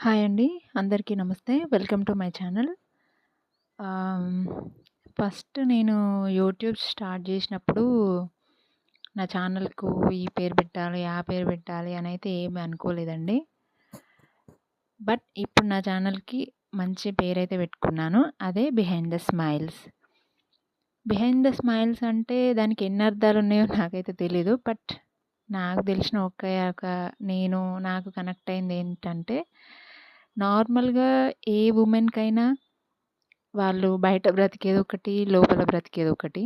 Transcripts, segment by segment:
Hi అండి. అందరికీ నమస్తే. Welcome to my channel. First నేను యూట్యూబ్ స్టార్ట్ చేసినప్పుడు నా ఛానల్‌కు ఈ పేరు పెట్టాలి, ఆ పేరు పెట్టాలి అని అయితే ఏమీ అనుకోలేదండి. బట్ ఇప్పుడు నా ఛానల్‌కి మంచి పేరైతే పెట్టుకున్నాను. అదే behind the smiles. Behind the smiles అంటే దానికి ఎన్ని అర్థాలు ఉన్నాయో నాకైతే తెలీదు. బట్ నాకు తెలిసిన ఒకే ఒక నేను నాకు కనెక్ట్ అయింది ఏంటంటే నార్మల్‌గా ఏ ఉమెన్కైనా వాళ్ళు బయట బ్రతికేది ఒకటి లోపల బ్రతికేది ఒకటి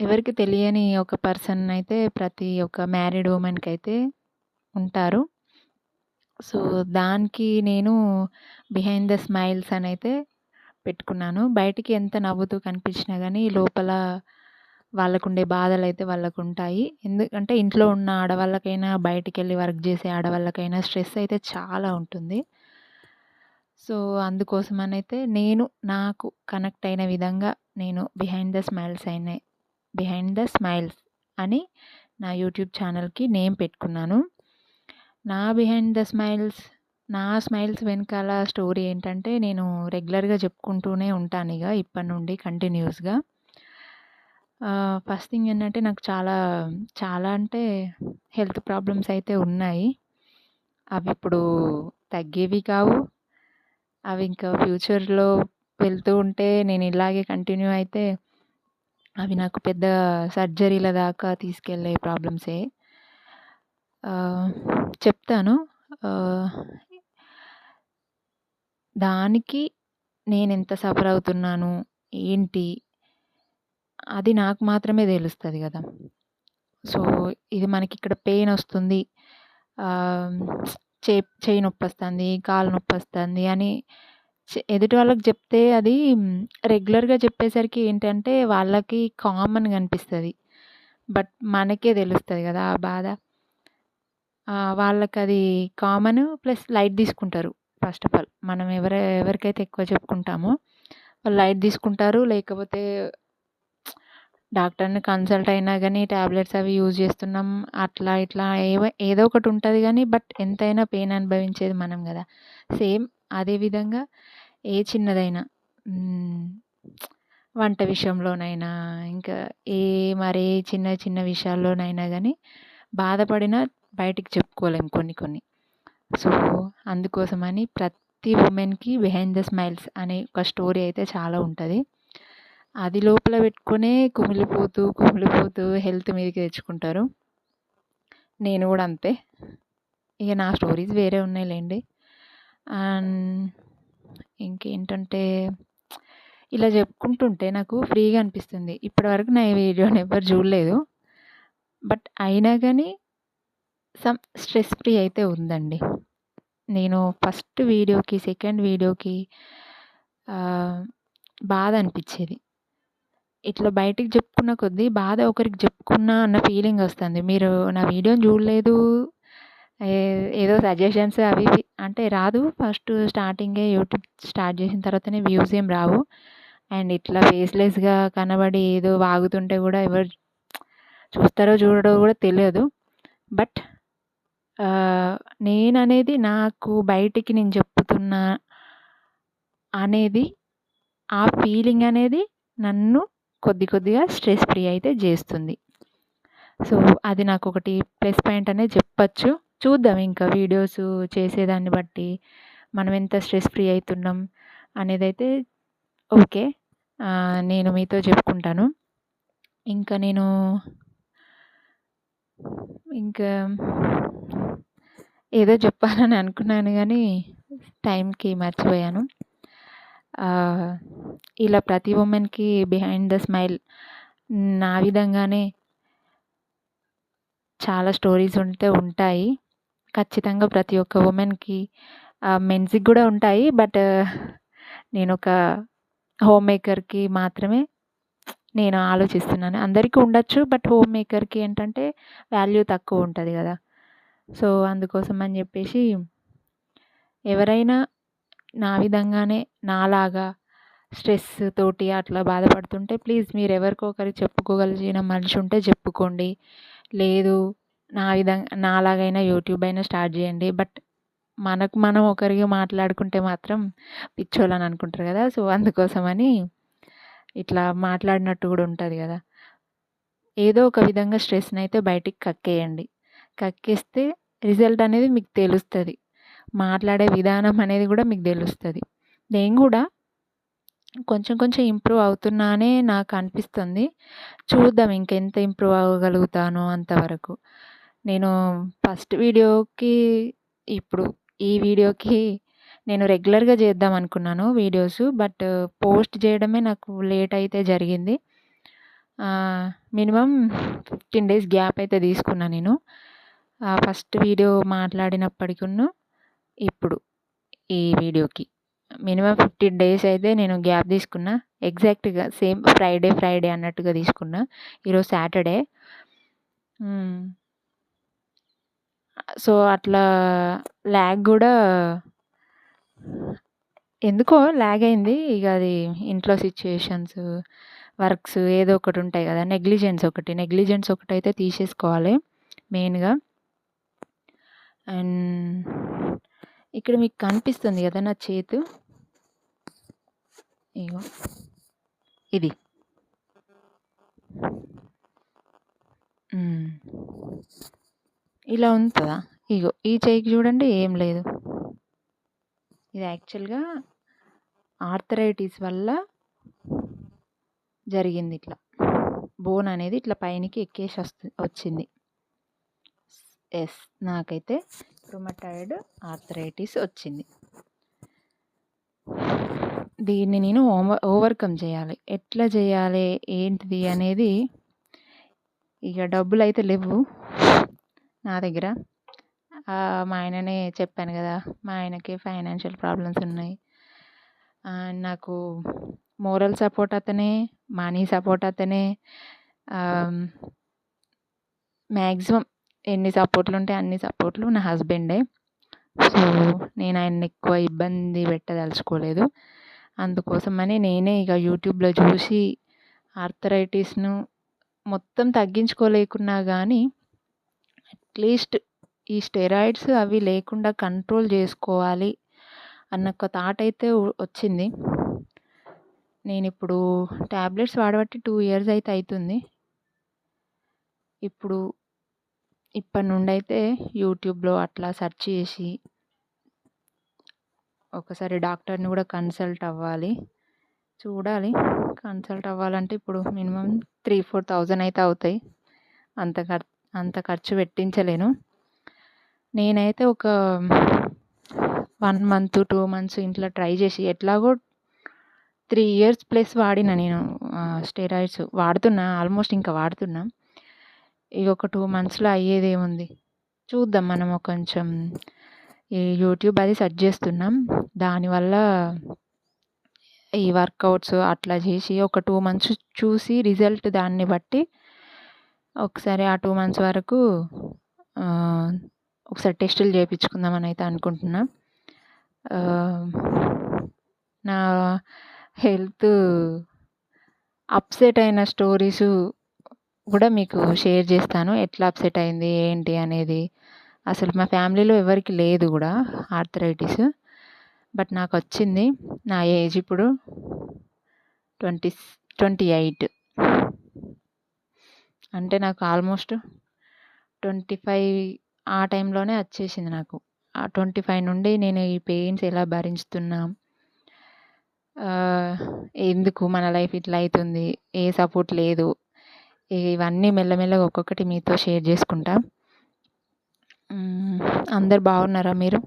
ఎవరికి తెలియని ఒక పర్సన్ అయితే ప్రతి ఒక్క మ్యారీడ్ అయితే ఉంటారు. సో, దానికి నేను బిహైండ్ ద స్మైల్స్ అని అయితే పెట్టుకున్నాను. బయటికి ఎంత నవ్వుతూ కనిపించినా కానీ లోపల వాళ్ళకుండే బాధలైతే వాళ్ళకుంటాయి. ఎందుకంటే ఇంట్లో ఉన్న ఆడవాళ్ళకైనా, బయటికెళ్ళి వర్క్ జేసే ఆడవాళ్ళకైనా స్ట్రెస్ అయితే చాలా ఉంటుంది. సో, అందుకోసమనైతే నేను నాకు కనెక్ట్ అయిన విధంగా నేను బిహైండ్ ద స్మైల్స్ అయిన బిహైండ్ ద స్మైల్స్ అని నా యూట్యూబ్ ఛానల్‌కి నేమ్ పెట్టుకున్నాను. నా బిహైండ్ ద స్మైల్స్ నా స్మైల్స్ వెనకాల స్టోరీ ఏంటంటే నేను రెగ్యులర్‌గా చెప్పుకుంటూనే ఉంటానిగ ఇప్పటి నుండి కంటిన్యూయస్‌గా. ఫస్ట్ థింగ్ ఏంటంటే నాకు చాలా, చాలా అంటే హెల్త్ ప్రాబ్లమ్స్ అయితే ఉన్నాయి. అవి ఇప్పుడు తగ్గేవి కావు. అవి ఇంకా ఫ్యూచర్‌లో వెళ్తూ ఉంటే నేను ఇలాగే కంటిన్యూ అయితే అవి నాకు పెద్ద సర్జరీల దాకా తీసుకెళ్ళే ప్రాబ్లమ్సే. చెప్తాను. దానికి నేను ఎంత సఫర్ అవుతున్నాను, ఏంటి అది నాకు మాత్రమే తెలుస్తుంది కదా సో, ఇది మనకి ఇక్కడ పెయిన్ వస్తుంది చే చేయి నొప్పి వస్తుంది కాలు నొప్పి వస్తుంది అని చె ఎదుటి వాళ్ళకి చెప్తే అది రెగ్యులర్‌గా చెప్పేసరికి ఏంటంటే వాళ్ళకి కామన్‌గా కనిపిస్తుంది బట్ మనకే తెలుస్తుంది కదా ఆ బాధ. వాళ్ళకి అది కామన్ ప్లస్ లైట్ తీసుకుంటారు. First of all. మనం ఎవరు ఎవరికైతే ఎక్కువ చెప్పుకుంటామో వాళ్ళు లైట్ తీసుకుంటారు. లేకపోతే డాక్టర్‌ని కన్సల్ట్ అయినా కానీ టాబ్లెట్స్ అవి యూజ్ చేస్తున్నాం. అట్లా ఇట్లా ఏవో ఏదో ఒకటి ఉంటుంది కానీ బట్ ఎంతైనా పెయిన్ అనుభవించేది మనం కదా సేమ్ అదే విధంగా ఏ చిన్నదైనా వంట విషయంలోనైనా ఇంకా ఏ మరే చిన్న చిన్న విషయాల్లోనైనా కానీ బాధపడినా బయటికి చెప్పుకోలేం కొన్ని కొన్ని. సో, అందుకోసమని ప్రతి ఉమెన్కి బిహైండ్ ద స్మైల్స్ అనే ఒక స్టోరీ అయితే చాలా ఉంటుంది అది లోపల పెట్టుకునే కుమిలిపోతూ, కుమిలిపోతూ హెల్త్ మీదకి తెచ్చుకుంటారు. నేను కూడా అంతే. ఇక నా స్టోరీస్ వేరే ఉన్నాయిలేండి అండ్ ఇంకేంటంటే ఇలా చెప్పుకుంటుంటే నాకు ఫ్రీగా అనిపిస్తుంది. ఇప్పటివరకు నా వీడియోని ఎవ్వరు చూడలేదు. బట్ అయినా కానీ సమ్ స్ట్రెస్ ఫ్రీ అయితే ఉందండి. నేను ఫస్ట్ వీడియోకి, సెకండ్ వీడియోకి బాధ అనిపించేది ఇట్లా బయటికి చెప్పుకున్న కొద్దీ బాధ ఒకరికి చెప్పుకున్నా అన్న ఫీలింగ్ వస్తుంది మీరు నా వీడియోని చూడలేదు. ఏదో సజెషన్స్ అవి ఇవి అంటే రాదు. ఫస్ట్ స్టార్టింగే యూట్యూబ్ స్టార్ట్ చేసిన తర్వాతనే వ్యూస్ ఏం రావు. అండ్ ఇట్లా ఫేస్‌లెస్‌గా కనబడి ఏదో వాగుతుంటే కూడా ఎవరు చూస్తారో చూడరో కూడా తెలియదు. బట్ నేననేది నాకు బయటికి నేను చెప్పుతున్నా అనేది ఆ ఫీలింగ్ అనేది నన్ను కొద్ది కొద్దిగా స్ట్రెస్ ఫ్రీ అయితే చేస్తుంది సో, అది నాకు ఒకటి ప్లస్ పాయింట్ అనే చెప్పచ్చు చూద్దాం ఇంకా వీడియోస్ చేసేదాన్ని బట్టి మనం ఎంత స్ట్రెస్ ఫ్రీ అవుతున్నాం అనేదైతే ఓకే. నేను మీతో చెప్పుకుంటాను. ఇంకా నేను ఇంకా ఏదో చెప్పాలని అనుకున్నాను కానీ టైంకి మర్చిపోయాను. ఇలా ప్రతి ఉమెన్కి బిహైండ్ ద స్మైల్ నా విధంగానే చాలా స్టోరీస్ ఉంటే ఉంటాయి. ఖచ్చితంగా ప్రతి ఒక్క ఉమెన్కి మెన్స్‌కి కూడా ఉంటాయి. బట్ నేనొక హోమ్ మేకర్‌కి మాత్రమే నేను ఆలోచిస్తున్నాను. అందరికీ ఉండొచ్చు. బట్ హోమ్ మేకర్‌కి ఏంటంటే వాల్యూ తక్కువ ఉంటుంది కదా సో, అందుకోసం అని చెప్పేసి ఎవరైనా నా విధంగానే నాలాగా స్ట్రెస్ తోటి అట్లా బాధపడుతుంటే ప్లీజ్ మీరు ఎవరికో ఒకరికి చెప్పుకోగలిగిన మనిషి ఉంటే చెప్పుకోండి. లేదు నా విధంగా నాలాగైనా యూట్యూబ్ అయినా స్టార్ట్ చేయండి. బట్ మనకు మనం ఒకరికి మాట్లాడుకుంటే మాత్రం పిచ్చోళ్ళని అనుకుంటారు కదా సో అందుకోసమని ఇట్లా మాట్లాడినట్టు కూడా ఉంటుంది కదా. ఏదో ఒక విధంగా స్ట్రెస్ని అయితే బయటికి కక్కేయండి. కక్కేస్తే రిజల్ట్ అనేది మీకు తెలుస్తుంది. మాట్లాడే విధానం అనేది కూడా మీకు తెలుస్తుంది. నేను కూడా కొంచెం కొంచెం ఇంప్రూవ్ అవుతున్నానే నాకు అనిపిస్తుంది. చూద్దాం ఇంకెంత ఇంప్రూవ్ అవ్వగలుగుతానో అంతవరకు. నేను ఫస్ట్ వీడియోకి ఇప్పుడు ఈ వీడియోకి నేను రెగ్యులర్గా చేద్దాం అనుకున్నాను వీడియోస్ బట్ పోస్ట్ చేయడమే నాకు లేట్ అయితే జరిగింది. మినిమం ఫిఫ్టీన్ డేస్ గ్యాప్ అయితే తీసుకున్నా నేను. ఫస్ట్ వీడియో మాట్లాడినప్పటికున్న ఇప్పుడు ఈ వీడియోకి. మినిమం ఫిఫ్టీన్ డేస్ అయితే నేను గ్యాప్ తీసుకున్నా. ఎగ్జాక్ట్గా సేమ్ ఫ్రైడే ఫ్రైడే అన్నట్టుగా తీసుకున్నా. ఈరోజు సాటర్డే. సో అట్లా ల్యాగ్ కూడా ఎందుకో ల్యాగ్ అయింది. ఇక అది ఇంట్లో సిచ్యుయేషన్స్ వర్క్స్ ఏదో ఒకటి ఉంటాయి కదా. నెగ్లిజెన్స్ ఒకటి. నెగ్లిజెన్స్ ఒకటి అయితే తీసేసుకోవాలి మెయిన్గా. అండ్ ఇక్కడ మీకు కనిపిస్తుంది కదా నా చేతు? ఇగో. ఇది. ఇలా ఉంటుందా? ఇగో ఈ చేయికి చూడండి ఏం లేదు. ఇది యాక్చువల్గా ఆర్థరైటిస్ వల్ల జరిగింది ఇట్లా. బోన్ అనేది ఇట్లా పైనకి ఎక్కేసి వస్తు వచ్చింది. ఎస్. నాకైతే రుమటాయిడ్ ఆర్థరైటిస్ వచ్చింది. దీన్ని నేను ఓవర్ ఓవర్కమ్ చేయాలి. ఎట్లా చేయాలి? ఏంటిది అనేది ఇక డబ్బులు అయితే లేవు నా దగ్గర. మా ఆయననే చెప్పాను కదా మా ఆయనకి ఫైనాన్షియల్ ప్రాబ్లమ్స్ ఉన్నాయి. నాకు మోరల్ సపోర్ట్ అతనే మనీ సపోర్ట్ అతనే మ్యాక్సిమం ఎన్ని సపోర్ట్లు ఉంటే అన్ని సపోర్ట్లు నా హస్బెండే. సో నేను ఆయన్ని ఎక్కువ ఇబ్బంది పెట్టదలుచుకోలేదు. అందుకోసమని నేనే ఇక యూట్యూబ్లో చూసి ఆర్థరైటిస్ను మొత్తం తగ్గించుకోలేకున్నా కానీ అట్లీస్ట్ ఈ స్టెరాయిడ్స్ అవి లేకుండా కంట్రోల్ చేసుకోవాలి అన్న ఒక థాట్ అయితే వచ్చింది. నేను ఇప్పుడు ట్యాబ్లెట్స్ వాడబట్టి టూ ఇయర్స్ అయితే అవుతుంది ఇప్పుడు ఇప్పటి నుండి అయితే యూట్యూబ్లో అట్లా సెర్చ్ చేసి ఒకసారి డాక్టర్ని కూడా కన్సల్ట్ అవ్వాలి. చూడాలి. కన్సల్ట్ అవ్వాలంటే ఇప్పుడు మినిమం త్రీ ఫోర్ థౌజండ్ అయితే అవుతాయి. అంత ఖర్ అంత ఖర్చు పెట్టించలేను. నేనైతే ఒక వన్ మంత్ టూ మంత్స్ ఇంట్లో ట్రై చేసి ఎట్లాగో త్రీ ఇయర్స్ ప్లస్ వాడిన నేను స్టెరాయిడ్స్ వాడుతున్నా ఆల్మోస్ట్ ఇంకా వాడుతున్నా. ఈ ఒక టూ మంత్స్లో అయ్యేదేముంది? చూద్దాం మనము కొంచెం ఈ యూట్యూబ్ అది సెర్చ్ చేస్తున్నాం. దానివల్ల ఈ వర్కౌట్స్ అట్లా చేసి ఒక టూ మంత్స్ చూసి రిజల్ట్ దాన్ని బట్టి ఒకసారి ఆ టూ మంత్స్ వరకు ఒకసారి టెస్టులు చేయించుకుందామని అయితే అనుకుంటున్నా నా హెల్త్ అప్సెట్ అయిన స్టోరీస్ కూడా మీకు షేర్ చేస్తాను. ఎట్లా అప్సెట్ అయింది ఏంటి అనేది. అసలు మా ఫ్యామిలీలో ఎవరికి లేదు కూడా ఆర్థరైటిస్. బట్ నాకు వచ్చింది నా ఏజ్ ఇప్పుడు ట్వంటీ ట్వంటీ ఎయిట్. అంటే నాకు ఆల్మోస్ట్ ట్వంటీ ఫైవ్ ఆ టైంలోనే వచ్చేసింది నాకు. ఆ ట్వంటీ ఫైవ్ నుండి నేను ఈ పెయిన్స్ ఎలా భరించుతున్నా ఎందుకు మన లైఫ్ ఇట్లా అవుతుంది ఏ సపోర్ట్ లేదు ఇవన్నీ మెల్లమెల్లగా ఒక్కొక్కటి మీతో షేర్ చేసుకుంటా. అందరు బాగున్నారా మీరు?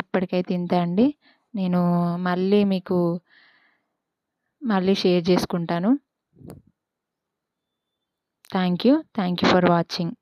ఇప్పటికైతే ఇంతే అండి. నేను మళ్ళీ మీకు మళ్ళీ షేర్ చేసుకుంటాను. Thank you. Thank you for watching.